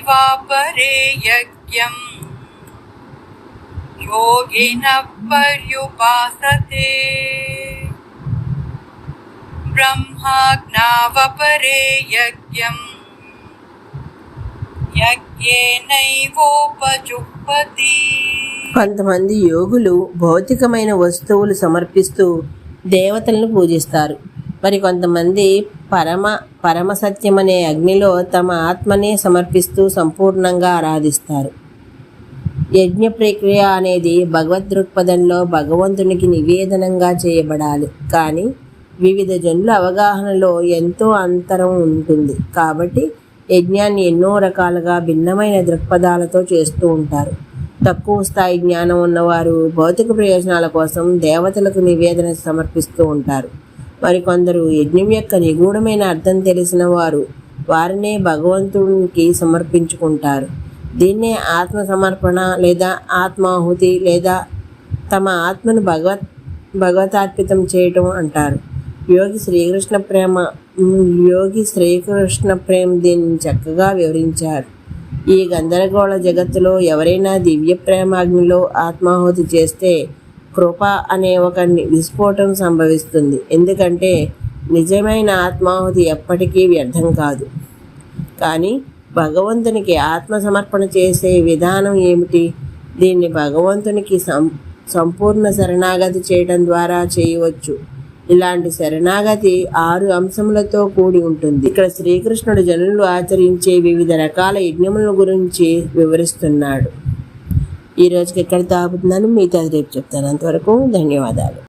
वापरे यज्ञम् योगिनः पर्युपासते ब्रह्माज्ञावपरे यज्ञम् యజ్ఞేనైవోపజుహ్వతి కొంతమంది యోగులు భౌతికమైన వస్తువులు సమర్పిస్తూ దేవతలను పూజిస్తారు. మరి కొంతమంది పరమ పరమ సత్యం అనే అగ్నిలో తమ ఆత్మనే సమర్పిస్తూ సంపూర్ణంగా ఆరాధిస్తారు. యజ్ఞ ప్రక్రియ అనేది భగవద్ దృక్పథంలో భగవంతునికి నివేదనంగా చేయబడాలి. కానీ వివిధ జనుల అవగాహనలో ఎంతో అంతరం ఉంటుంది. కాబట్టి యజ్ఞాన్ని ఎన్నో రకాలుగా భిన్నమైన దృక్పథాలతో చేస్తూ ఉంటారు. తక్కువ స్థాయి జ్ఞానం ఉన్నవారు భౌతిక ప్రయోజనాల కోసం దేవతలకు నివేదన సమర్పిస్తూ ఉంటారు. మరికొందరు యజ్ఞం యొక్క నిగూఢమైన అర్థం తెలిసిన వారు వారినే భగవంతునికి సమర్పించుకుంటారు. దీన్నే ఆత్మ సమర్పణ లేదా ఆత్మాహుతి లేదా తమ ఆత్మను భగవత్ భగవతార్పితం చేయటం అంటారు. యోగి శ్రీకృష్ణ ప్రేమ యోగి శ్రీకృష్ణ ప్రేమ దీన్ని చక్కగా వివరించారు. ఈ గందరగోళ జగత్తులో ఎవరైనా దివ్య ప్రేమాగ్నిలో ఆత్మాహుతి చేస్తే కృప అనే ఒక ని- విస్ఫోటం సంభవిస్తుంది. ఎందుకంటే నిజమైన ఆత్మాహుతి ఎప్పటికీ వ్యర్థం కాదు. కానీ భగవంతునికి ఆత్మ సమర్పణ చేసే విధానం ఏమిటి? దీన్ని భగవంతునికి సం సంపూర్ణ శరణాగతి చేయడం ద్వారా చేయవచ్చు. ఇలాంటి శరణాగతి ఆరు అంశములతో కూడి ఉంటుంది. ఇక్కడ శ్రీకృష్ణుడు జనులు ఆచరించే వివిధ రకాల యజ్ఞముల గురించి వివరిస్తున్నాడు. ఈ రోజుకి ఎక్కడ తాగుతున్నాను మిగతా రేపు చెప్తాను. అంతవరకు ధన్యవాదాలు.